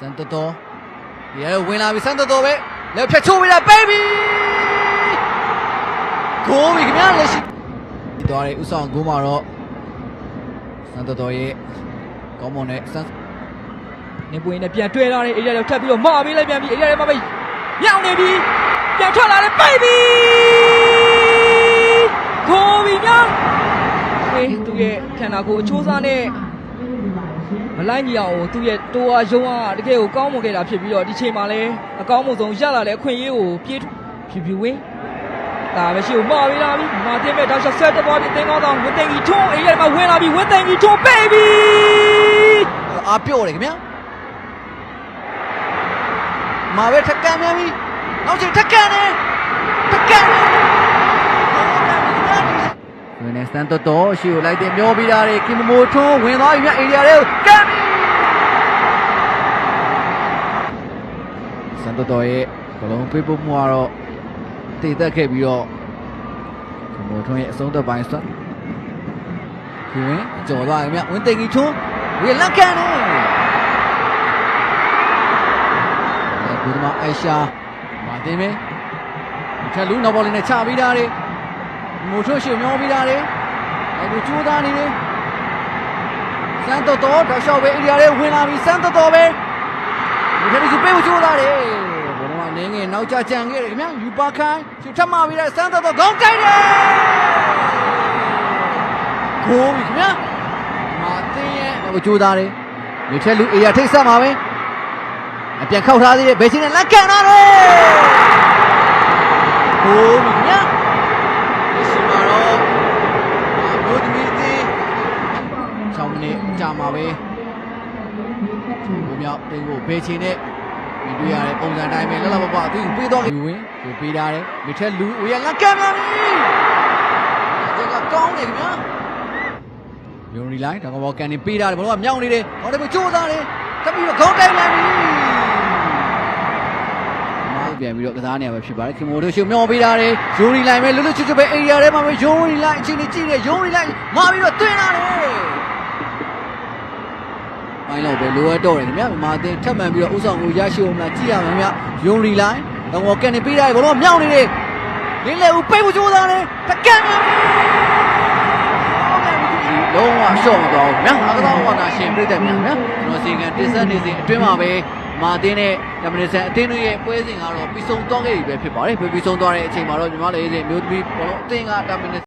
စန်တတော်ဒီရဲဝင်လာပြီစန်တတော်ပဲလက်ဖြတ်ချိုးပြီးတာ baby ကိုပြီခင်ဗျာလက်ရှိဒီတော်ရဲ့ဥဆောင်ဂိုးမှာတော့စန်တတော်ရဲ့ကောင်းမွန်တဲ့စန်နေပွင့်နဲ့ပြန်တွေ့လာတဲ့အေရီယာရောက်ထပ်ပြီးတော့မှားပေးလိုက်ပြန်ပြီးအေရီယာထဲမှာပဲမြောက်နေပြီပြန်ထွက်လာတယ်ပိုက်ပြီကိုပြီများအေးသူရဲ့ခန္ဓာကိုယ်အချိုးစားနဲ့ မလိုက်ညီအောင်သူ့ရဲ့တိုးအားယုံအားတကယ်ကိုကောင်းမွန်ခဲ့တာဖြစ်ပြီးတော့ဒီချိန်မှာလည်းအကောင်းမှုဆုံးရလာတဲ့အခွင့်အရေးကိုပြေးဖြူဖြူဝင်းဒါပဲရှိကိုမှားပေးလာပြီမာတင်မဲ့တောက်လျှောက်ဆက်တက်သွားပြီးသင်ကောင်းဆောင်ဝင်းသိန်ကြီးထွန်းအေရီယာထဲမှာဝင်လာပြီဝင်းသိန်ကြီးထွန်းပေးပြီအားပြော့တယ်ခင်ဗျာမာပဲထက်ကန်မြန်ပြီနောက်ချိန်ထက်ကန်တယ်ထက်ကန်တယ် ဝင်နေစန်တော်တော်ရှေ့ကိုလိုက်တင်မျောပြီးတာတွေကင်မမိုထွန်းဝင်သွားပြီမြအေရီယာလေးကိုကန်ပြီစန်တော်တော်ရဲ့ဘလုံးပေးဖို့မှုကတော့တည်သက်ခဲ့ပြီးတော့ကင်မမိုထွန်းရဲ့အဆုံးသက်ပိုင်းစတ်ဒီဝင်ကြော်သွားပြီမြဝင်းသိန်ကြီးထွန်းဝင်လက်ကန်တယ်ဂူဒမအိုင်ရှာမာတင်ပဲထက်လူနောက်ဘော်လေးနဲ့ချပြီးသားတယ် မိုထိုးရှုံမျောပြီးသားတယ်အခုကျိုးသားနေတယ်စန်တော်တော်တော့ရှော့ပဲအိန္ဒိယလေးဝင်လာပြီစန်တော်တော်ပဲဒီထက်ဒီပေးဖို့ကျိုးသားတယ်ဘုံကနင်းငယ်နောက်ကျကြံခဲ့တယ်ခင်ဗျာယူပါခိုင်းရှုထပ်မပြီးတဲ့စန်တော်တော်ခေါင်းကိုက်တယ်ကိုပြီခင်ဗျာမာတင်ရဲ့အခုကျိုးသားတယ်ဒီထက်လူအေးရထိတ်ဆက်မှာပဲအပြန်ခောက်ထားသေးတယ်ဘယ်ချင်းနဲ့လက်ကန်လာတယ်ဟိုးပြီခင်ဗျာဒီစီမာတော့ဘိုးသမီးသေး6မိနစ်ကြာ မှာပဲဘိုးမြောက်တင်းကိုဘယ်ချင်းနဲ့မြင်တွေ့ရတဲ့ပုံစံတိုင်းပဲလက်လက်ပပသူပေးတော့လူဝင်ကိုပေးထားတယ်မိထက်လူဝေးရလက်ကန်ပြန်ပြီအကျကကောင်းတယ်ခင်ဗျာယုံရီလိုက်တော့ဘောကန်နေပေးထားတယ်ဘလို့ကမြောက်နေတယ်ဟောတယ်မကြိုးစားတယ်တပီတော့ခေါင်းတိုင်းပြန်ပြီမောက်ပြန်ပြီးတော့ကစားနေရမှာဖြစ်ပါတယ်ခင်မိုတို့ရှုံမျောပေးတာတယ်ယိုရီလိုက်ပဲလွတ်လွတ်ချွတ်ချွတ်ပဲအိမ်ယာထဲမှာပဲယိုရီလိုက်အချိန်ကြီးကြည့်တယ်ယိုရီလိုက်မာပြီးတော့တွင်းလာတယ် ပိုင်းတော့ပဲလိုအပ်တော့တယ်ခင်ဗျာမြန်မာအသင်းထပ်မံပြီးတော့ဥဆောင်ကိုရရှိအောင်မလားကြည့်ရမှာဗျယိုရီလိုက်တော့ကန်နေပေးတာဘလို့မြောက်နေတယ်လင်းလေဦးပိတ်ဖို့ကြိုးစားတယ်တကန်မြန်လုံးဝရှော့မသွားဘူးဗျာအကသောဝါနာရှင်ပြည့်တယ်မြန်ဗျာကျွန်တော်စီကံတင်ဆက်နေစဉ်အတွင်းမှာပဲမာတင်းနဲ့ဒမနစ်ဆန်အတင်းတို့ရဲ့ပွဲစဉ်ကတော့ပြီးဆုံးသွားခဲ့ပြီပဲဖြစ်ပါတယ်ပြီးဆုံးသွားတဲ့အချိန်မှာတော့ညီမလေးတွေမျိုးသမီးဘောလုံးအတင်းကဒမနစ်